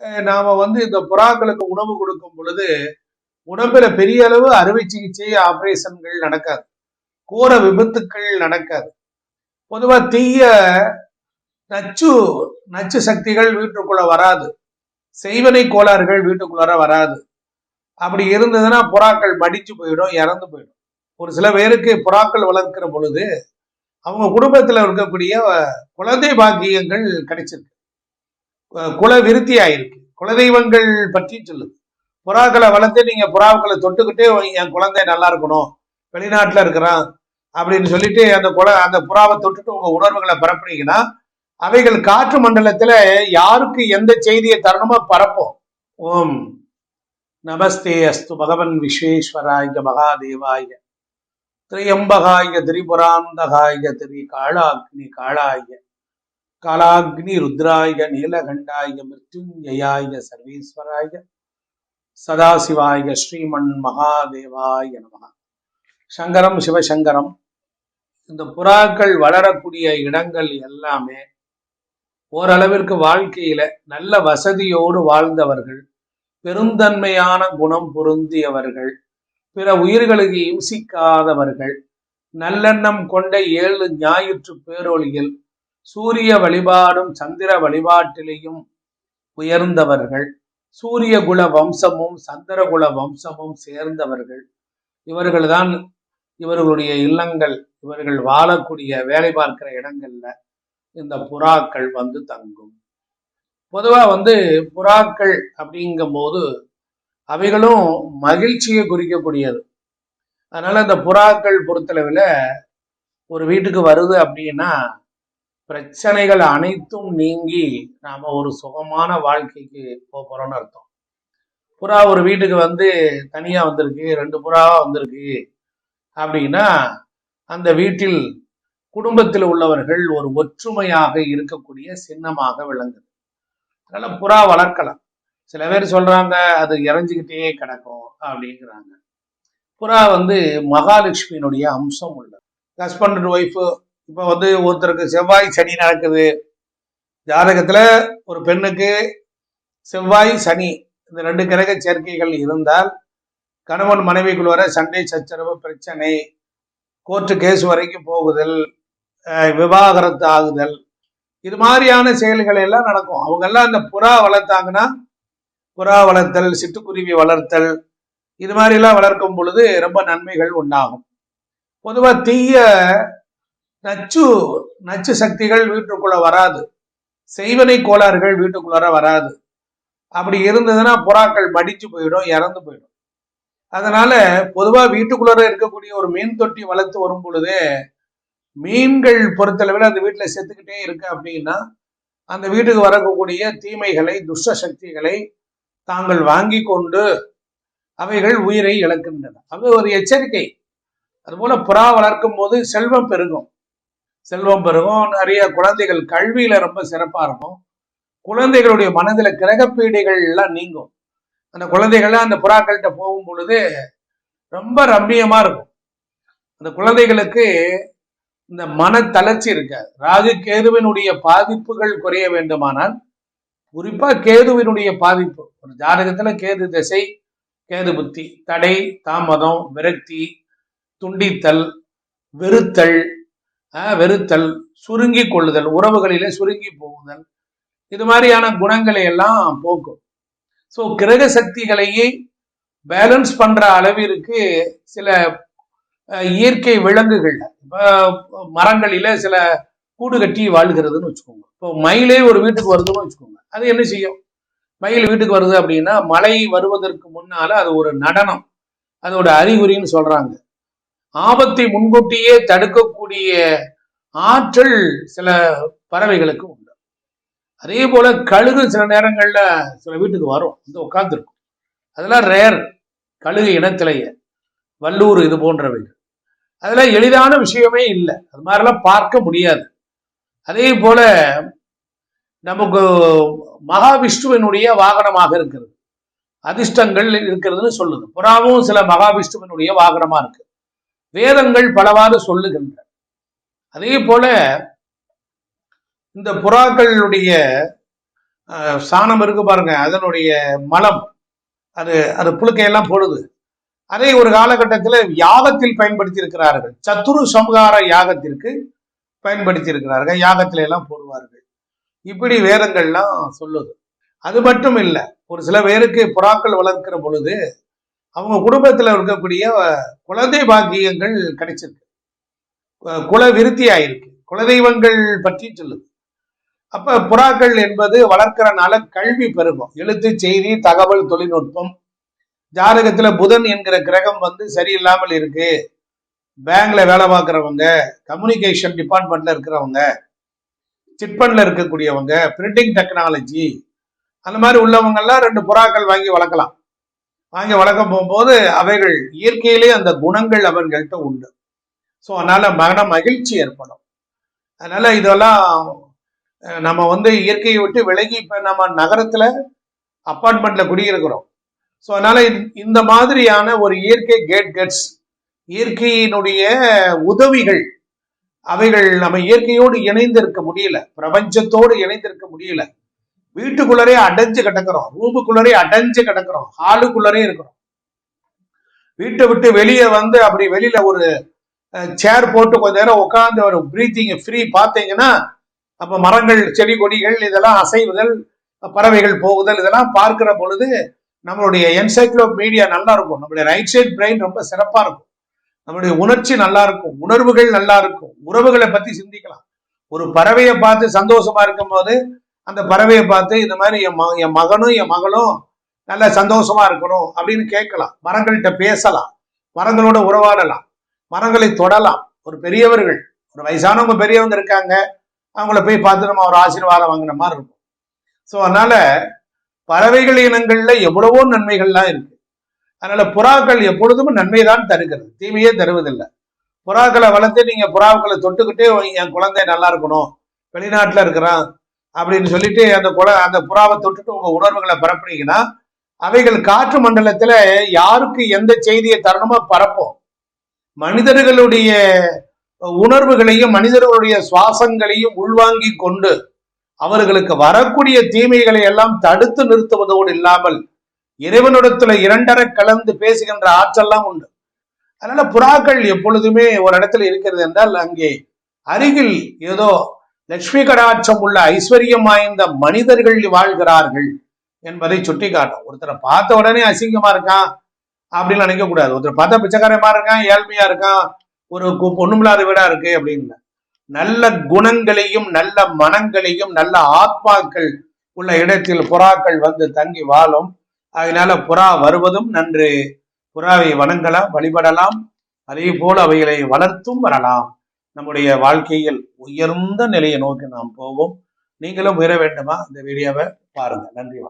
நாம வந்து இந்த புறாக்களுக்கு உணவு கொடுக்கும் பொழுது உடம்புல பெரிய அளவு அறுவை சிகிச்சை ஆபரேஷன்கள் நடக்காது. கோர விபத்துக்கள் நடக்காது. பொதுவா தீய நச்சு நச்சு சக்திகள் வீட்டுக்குள்ள வராது. செய்வனை கோளாறுகள் வீட்டுக்குள்ளார வராது. அப்படி இருந்ததுன்னா புறாக்கள் மடிச்சு போயிடும் இறந்து போயிடும். ஒரு சில பேருக்கு புறாக்கள் வளர்க்கிற பொழுது அவங்க குடும்பத்துல இருக்கக்கூடிய குழந்தை பாக்கியங்கள் கிடைச்சிருக்கு. குல விருத்தி ஆயிருக்கு குலதெய்வங்கள் பற்றி சொல்லுது. புறாக்களை வளர்த்து நீங்க புறாக்களை தொட்டுக்கிட்டே என் குழந்தை நல்லா இருக்கணும் வெளிநாட்டுல இருக்கிறான் அப்படின்னு சொல்லிட்டு அந்த குல அந்த புறாவை தொட்டுட்டு உங்க உணர்வுகளை பரப்புனீங்கன்னா அவைகள் காற்று மண்டலத்துல யாருக்கு எந்த செய்தியை தரணுமோ பரப்போம். ஓம். நமஸ்தே அஸ்து பகவன் விஸ்வேஸ்வராய மகாதேவாய. திரியம்பகாய திரிபுராந்தகாய திரி காளாக்னி காளாய காலாக்னி ருத்ராய நீலகண்டாய மிருத்யுஞ்சயாய சர்வேஸ்வராய சதாசிவாய ஸ்ரீமன் மகாதேவாய நம. சங்கரம் சிவசங்கரம். இந்த புறாக்கள் வளரக்கூடிய இடங்கள் எல்லாமே ஓரளவிற்கு வாழ்க்கையில நல்ல வசதியோடு வாழ்ந்தவர்கள் பெருந்தன்மையான குணம் பொருந்தியவர்கள் பிற உயிர்களுக்கு இம்சிக்காதவர்கள் நல்லெண்ணம் கொண்ட ஏழு ஞாயிற்று பேரொழியில் சூரிய வழிபாடும் சந்திர வழிபாட்டிலையும் உயர்ந்தவர்கள். சூரிய குல வம்சமும் சந்திரகுல வம்சமும் சேர்ந்தவர்கள். இவர்கள்தான் இவர்களுடைய இல்லங்கள். இவர்கள் வாழக்கூடிய வேலை பார்க்கிற இடங்கள்ல இந்த புறாக்கள் வந்து தங்கும். பொதுவா வந்து புறாக்கள் அப்படிங்கும் போது அவைகளும் மகிழ்ச்சியை குறிக்கக்கூடியது. அதனால இந்த புறாக்கள் பொறுத்தளவில் ஒரு வீட்டுக்கு வருது அப்படின்னா பிரச்சனைகள் அனைத்தும் நீங்கி நாம ஒரு சுகமான வாழ்க்கைக்கு போக போறோம்னு அர்த்தம். புறா ஒரு வீட்டுக்கு வந்து தனியா வந்திருக்கு ரெண்டு புறாவா வந்திருக்கு அப்படின்னா அந்த வீட்டில் குடும்பத்தில் உள்ளவர்கள் ஒரு ஒற்றுமையாக இருக்கக்கூடிய சின்னமாக விளங்குது. அதனால புறா வளர்க்கலாம். சில பேர் சொல்றாங்க அது இறஞ்சிக்கிட்டே கிடக்கும் அப்படிங்கிறாங்க. புறா வந்து மகாலட்சுமியினுடைய அம்சம் உள்ளது. ஹஸ்பண்ட் அண்ட் ஒய்ஃபு இப்போ வந்து ஒருத்தருக்கு செவ்வாய் சனி நடக்குது. ஜாதகத்துல ஒரு பெண்ணுக்கு செவ்வாய் சனி இந்த ரெண்டு கிரக சேர்க்கைகள் இருந்தால் கணவன் மனைவிக்குள் வர சண்டை சச்சரவு பிரச்சனை கோர்ட்டு கேஸ் வரைக்கும் போகுதல் விவாகரத்து ஆகுதல் இது மாதிரியான செயல்கள் எல்லாம் நடக்கும். அவங்க எல்லாம் அந்த புறா வளர்த்தாங்கன்னா புறா வளர்த்தல் சிட்டுக்குருவி வளர்த்தல் இது மாதிரி எல்லாம் வளர்க்கும் பொழுது ரொம்ப நன்மைகள் உண்டாகும். பொதுவாக தீய நச்சு நச்சு சக்திகள் வீட்டுக்குள்ள வராது. செய்வனை கோளாறுகள் வீட்டுக்குள்ளார வராது. அப்படி இருந்ததுன்னா புறாக்கள் மடிச்சு போயிடும் இறந்து போயிடும். அதனால பொதுவா வீட்டுக்குள்ளார இருக்கக்கூடிய ஒரு மீன் தொட்டி வளர்த்து வரும் பொழுதே மீன்கள் பொறுத்தளவில் அந்த வீட்டில் செத்துக்கிட்டே இருக்கு அப்படின்னா அந்த வீட்டுக்கு வரக்கூடிய தீமைகளை துஷ்ட சக்திகளை தாங்கள் வாங்கி கொண்டு அவைகள் உயிரை இழக்கின்றன. அது ஒரு எச்சரிக்கை. அதுபோல புறா வளர்க்கும் போது செல்வம் பெருகும். செல்வம் பெருகும். நிறைய குழந்தைகள் கல்வியில ரொம்ப சிறப்பா இருக்கும். குழந்தைகளுடைய மனதில் கிரகப்பீடைகள் எல்லாம் நீங்கும். அந்த குழந்தைகள்லாம் அந்த புறாக்கள்கிட்ட போகும் பொழுது ரொம்ப ரம்மியமா இருக்கும். அந்த குழந்தைகளுக்கு இந்த மன தளர்ச்சி இருக்காது. ராகு கேதுவினுடைய பாதிப்புகள் குறைய வேண்டுமானால் குறிப்பா கேதுவினுடைய பாதிப்பு. ஒரு ஜாதகத்துல கேது திசை கேது புத்தி தடை தாமதம் விரக்தி துண்டித்தல் வெறுத்தல் வெறுத்தல் சுருங்கி கொள்ளுதல் உறவுகளிலே சுருங்கி போகுதல். இது மாதிரியான குணங்களை எல்லாம் போக்கும். ஸோ கிரக சக்திகளையே பேலன்ஸ் பண்ற அளவிற்கு சில இயற்கை விலங்குகள் இப்போ மரங்களில சில கூடு கட்டி வாழ்கிறதுன்னு வச்சுக்கோங்க. இப்போ மயிலே ஒரு வீட்டுக்கு வருதுன்னு வச்சுக்கோங்க. அது என்ன செய்யும்? மயில் வீட்டுக்கு வருது அப்படின்னா மழை வருவதற்கு முன்னால அது ஒரு நடனம். அதோட அறிகுறின்னு சொல்றாங்க. ஆபத்தை முன்கூட்டியே தடுக்கக்கூடிய ஆற்றல் சில பறவைகளுக்கு உண்டு. அதே போல கழுகு சில நேரங்கள்ல சில வீட்டுக்கு வரும். வந்து உட்காந்துருக்கும் அதெல்லாம் ரேர் கழுகு இனத்திலேயே. வல்லூர் இது போன்றவைகள் அதெல்லாம் எளிதான விஷயமே இல்லை. அது மாதிரிலாம் பார்க்க முடியாது. அதே போல நமக்கு மகாவிஷ்ணுவினுடைய வாகனமாக இருக்கிறது. அதிர்ஷ்டங்கள் இருக்கிறதுன்னு சொல்லுது. புறாவும் சில மகாவிஷ்ணுவினுடைய வாகனமா இருக்கு. வேதங்கள் பலவாறு சொல்லுகின்றன. அதே போல இந்த புறாக்களுடைய அஹ், சாணம் இருக்கு பாருங்க அதனுடைய மலம் அது அது புழுக்கையெல்லாம் போடுது. அதை ஒரு காலகட்டத்தில் யாகத்தில் பயன்படுத்தி இருக்கிறார்கள் சத்துரு சம்ஹார யாகத்திற்கு பயன்படுத்தி இருக்கிறார்கள் யாகத்தில எல்லாம் போடுவார்கள். இப்படி வேதங்கள்லாம் சொல்லுது. அது மட்டும் இல்லை ஒரு சில பேருக்கு புறாக்கள் வளர்க்கிற பொழுது அவங்க குடும்பத்தில் இருக்கக்கூடிய அஹ், குழந்தை பாக்கியங்கள் கிடைச்சிருக்கு. குல விருத்தி ஆயிருக்கு குலதெய்வங்கள் பற்றி சொல்லுது. அப்ப புறாக்கள் என்பது வளர்க்கிறனால கல்வி பெருகும். எழுத்து செய்தி தகவல் தொழில்நுட்பம். ஜாதகத்துல புதன் என்கிற கிரகம் வந்து சரியில்லாமல் இருக்கு. பேங்க்ல வேலை பார்க்குறவங்க கம்யூனிகேஷன் டிபார்ட்மெண்ட்ல இருக்கிறவங்க சிட்பண்ட்ல இருக்கக்கூடியவங்க பிரிண்டிங் டெக்னாலஜி அந்த மாதிரி உள்ளவங்க எல்லாம் ரெண்டு புறாக்கள் வாங்கி வளர்க்கலாம். வாங்கி வளர்க்க போகும்போது அவைகள் இயற்கையிலே அந்த குணங்கள் அவர்கள்ட்ட உண்டு. ஸோ அதனால மன மகிழ்ச்சி ஏற்படும். அதனால இதெல்லாம் நம்ம வந்து இயற்கையை விட்டு விலகி இப்போ நம்ம நகரத்துல அப்பார்ட்மெண்ட்ல குடியிருக்கிறோம். ஸோ அதனால இந்த- இந்த மாதிரியான ஒரு இயற்கை கேட் கட்ஸ் இயற்கையினுடைய உதவிகள் அவைகள் நம்ம இயற்கையோடு இணைந்திருக்க முடியல. பிரபஞ்சத்தோடு இணைந்திருக்க முடியல. வீட்டுக்குள்ளரே அடைஞ்சு கிடக்கிறோம். ரூமுக்குள்ளரே அடைஞ்சு கிடக்கிறோம். ஹாலுக்குள்ளரே இருக்கிறோம். வீட்டை விட்டு வெளியே வந்து அப்படி வெளியில ஒரு சேர் போட்டு கொஞ்ச நேரம் உட்காந்து ஒரு பிரீத்திங் ஃப்ரீ பார்த்தீங்கன்னா அப்ப மரங்கள் செடி கொடிகள் இதெல்லாம் அசைவுதல் பறவைகள் போகுதல் இதெல்லாம் பார்க்கிற பொழுது நம்மளுடைய என்சைக்ளோபீடியா நல்லா இருக்கும். நம்மளுடைய ரைட் சைட் பிரெயின் ரொம்ப சிறப்பா இருக்கும். நம்மளுடைய உணர்ச்சி நல்லா இருக்கும். உணர்வுகள் நல்லா இருக்கும். உறவுகளை பத்தி சிந்திக்கலாம். ஒரு பறவையை பார்த்து சந்தோஷமா இருக்கும் போது அந்த பறவையை பார்த்து இந்த மாதிரி என் ம என் மகனும் என் மகளும் நல்ல சந்தோஷமா இருக்கணும் அப்படின்னு கேட்கலாம். மரங்கள்கிட்ட பேசலாம். மரங்களோட உறவாடலாம். மரங்களை தொடலாம். ஒரு பெரியவர்கள் ஒரு வயசானவங்க பெரியவங்க இருக்காங்க. அவங்கள போய் பார்த்து நம்ம ஒரு ஆசீர்வாதம் வாங்கின மாதிரி இருக்கும். ஸோ அதனால பறவைகள் இனங்கள்ல எவ்வளவோ நன்மைகள்லாம் இருக்கு. அதனால புறாக்கள் எப்பொழுதும் நன்மை தான் தருகிறது. தீமையே தருவதில்லை. புறாக்களை வளர்த்து நீங்க புறாக்களை தொட்டுக்கிட்டே என் குழந்தை நல்லா இருக்கணும். வெளிநாட்டுல இருக்கிறான். அப்படின்னு சொல்லிட்டு அந்த குல அந்த புறாவை தொட்டுட்டு உங்க உணர்வுகளை பரப்புனீங்கன்னா அவைகள் காற்று மண்டலத்துல யாருக்கு எந்த செய்தியை தரணுமோ பரப்போம். மனிதர்களுடைய உணர்வுகளையும் மனிதர்களுடைய சுவாசங்களையும் உள்வாங்கி கொண்டு அவர்களுக்கு வரக்கூடிய தீமைகளை எல்லாம் தடுத்து நிறுத்துவதோடு இல்லாமல் இறைவனிடத்துல இரண்டரை கலந்து பேசுகின்ற ஆற்றல்லாம் உண்டு. அதனால புறாக்கள் எப்பொழுதுமே ஒரு இடத்துல இருக்கிறது என்றால் அங்கே அருகில் ஏதோ லட்சுமி கடாட்சம் உள்ள ஐஸ்வர்யம் வாய்ந்த மனிதர்கள் வாழ்கிறார்கள் என்பதை சுட்டி காட்டும் ஒருத்தரை பார்த்த உடனே அசிங்கமா இருக்கான் அப்படின்னு நினைக்க கூடாது ஒருத்தர் பார்த்தா பிச்சைக்காரமா இருக்கான் ஏழ்மையா இருக்கான் ஒரு பொண்ணுமில்லாத வீடா இருக்கு அப்படின்னு. நல்ல குணங்களையும் நல்ல மனங்களையும் நல்ல ஆத்மாக்கள் உள்ள இடத்தில் புறாக்கள் வந்து தங்கி வாழும். அதனால புறா வருவதும் நன்று. புறாவை வணங்கலாம் வழிபடலாம். அதே போல் அவைகளை வளர்த்தும் வரலாம். நம்முடைய வாழ்க்கையில் உயர்ந்த நிலையை நோக்கி நாம் போவோம். நீங்களும் உயர வேண்டுமா? இந்த வீடியோவை பாருங்க. நன்றி